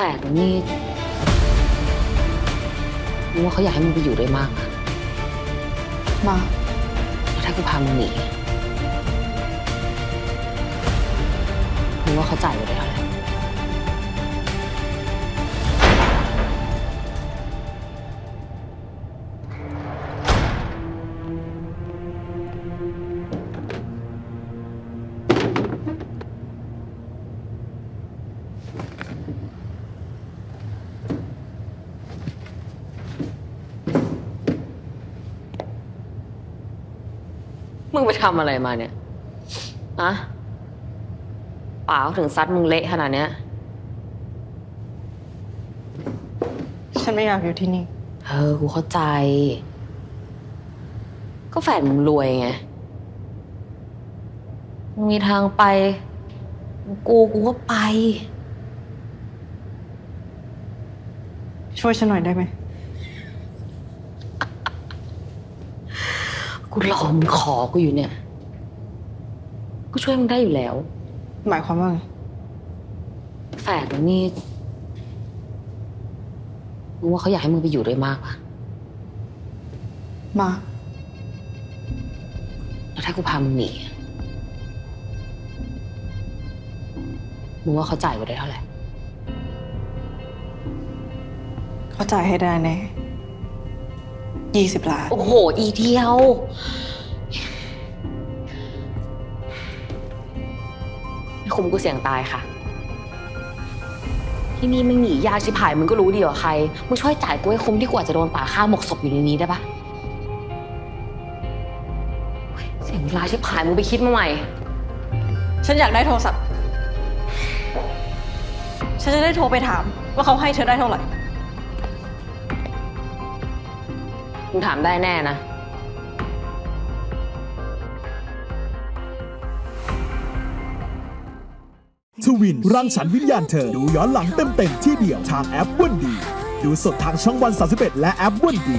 ฝดนี่มึงว่าเขาอยากให้มึงไปอยู่ด้วยมากนะมาแล้วถ้ากูพามึงหนีมึงว่าเขาจ่ายไปได้เท่าไหร่ มึงไปทำอะไรมาเนี่ยอะป่าวถึงซัดมึงเละขนาดเนี้ย ฉันไม่อยากอยู่ที่นี่ เออ กูเข้าใจ ก็แฟนมึงรวยไง มึงมีทางไป กูกูก็ไป ช่วยฉันหน่อยได้ไหม กูรอมึงขอกูอยู่เนี่ย กูช่วยมึงได้อยู่แล้ว หมายความว่าไง แฝดมึงนี่มึงว่าเขาอยากให้มึงไปอยู่ด้วยมากปะมา แล้วถ้ากูพามึงหนีอะมึงว่าเขาจ่ายไปได้เท่าไหร่ เขาจ่ายให้ได้แน่ ยี่สิบล้าน โอ้โห อีเดียว ไม่คุ้มกูเสี่ยงตายค่ะ ที่นี่ไม่หนียากชิบหายมึงก็รู้ดีกว่าใคร มึงช่วยจ่ายกูให้คุ้มที่กว่าจะโดนป่าฆ่าหมกศพอยู่ในนี้ได้ปะเฮ้ยเสียงเวลาชิบหายมึงไปคิดมาใหม่ ฉันอยากได้โทรศัพท์ ฉันจะได้โทรไปถามว่าเขาให้เธอได้เท่าไหร่ มึงถามได้แน่นะ ทวินรังสรรค์วิญญาณเธอ ดูย้อนหลังเต็มๆที่เดียวทางแอปวันดี ดูสดทางช่องวัน31และแอปวันดี